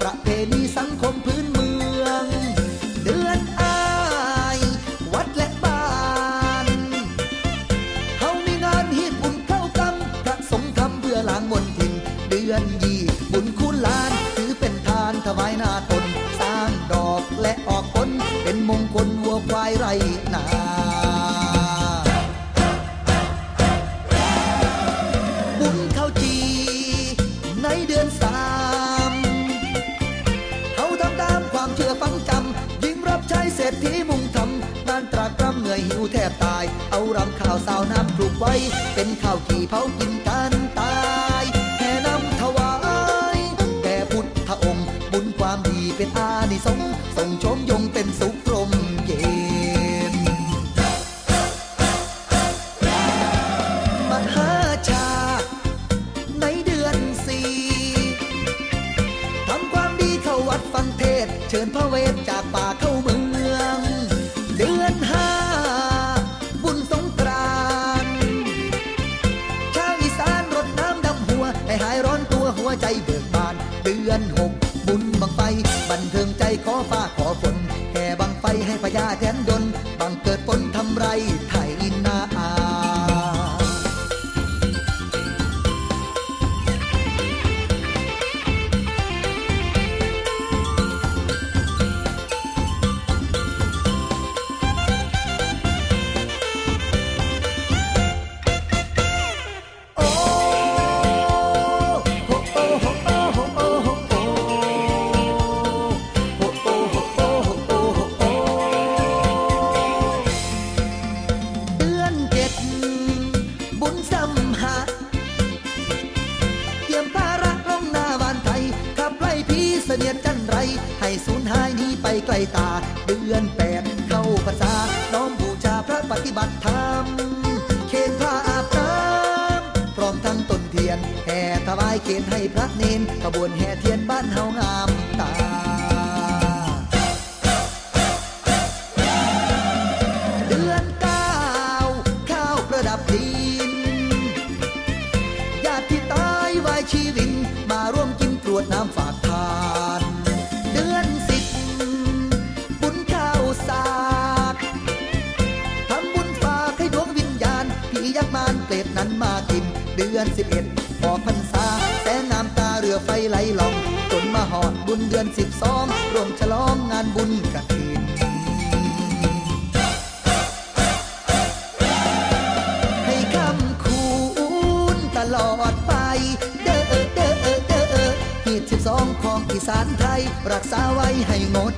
ประเพณีสังคมพื้นเมือง เดือนอายวัดและบ้านเฮามีงานฮีบุญเข้ากรรมพระสงฆ์ทำเพื่อล้างมนทิน เดือนยี่บุญคุณลานถือเป็นทานถวายนาตน สร้างดอกและออกผลเป็นมงคลวัวควายไรนา ศรษฐีมุ่งทำงานตรากรำเหนื่อยหิวแทบตาย เอารำข้าวสาวน้ำปลูกไว้ เป็นข้าวขี่เผากินกันตายแห่นำถวายแด่พุทธองค์ บุญความดีเป็นอานิสงส์ส่งชมยงเป็นสุขลมเย็นมหาชา ในเดือนสี่ทำความดีเข้าวัดฟังเทศ เชิญพระเวทจากป่าเข้าเมือง วหัวใจเบิกบาน เดือนหกบุญบังไฟบันเทิงใจขอฟ้าขอ เนียดจันไร ให้สูญหายนี้ไปไกลตา เดือนแปดเข้าพรรษา น้อมบูชาพระปฏิบัติธรรม เขตพระอาบน้ำพร้อมทั้งต้นเทียน แห่ถวายเขตให้พระเนนขบวนแห่เทียนบ้านเฮางามตา มาร่วมกินกรวดน้ำฝากทาน เดือนสิบบุญข้าวสากทำบุญฝากให้ดวงวิญญาณผียักษ์มารเปรตนั้นมากิน เดือนสิบเอ็ดออกพรรษาแสงน้ำตาเรือไฟไหลลอง จนมาหอดบุญเดือนสิบสองรวมฉลองงานบุญกฐินให้ สองของอีสานไทย รักษาไว้ให้งด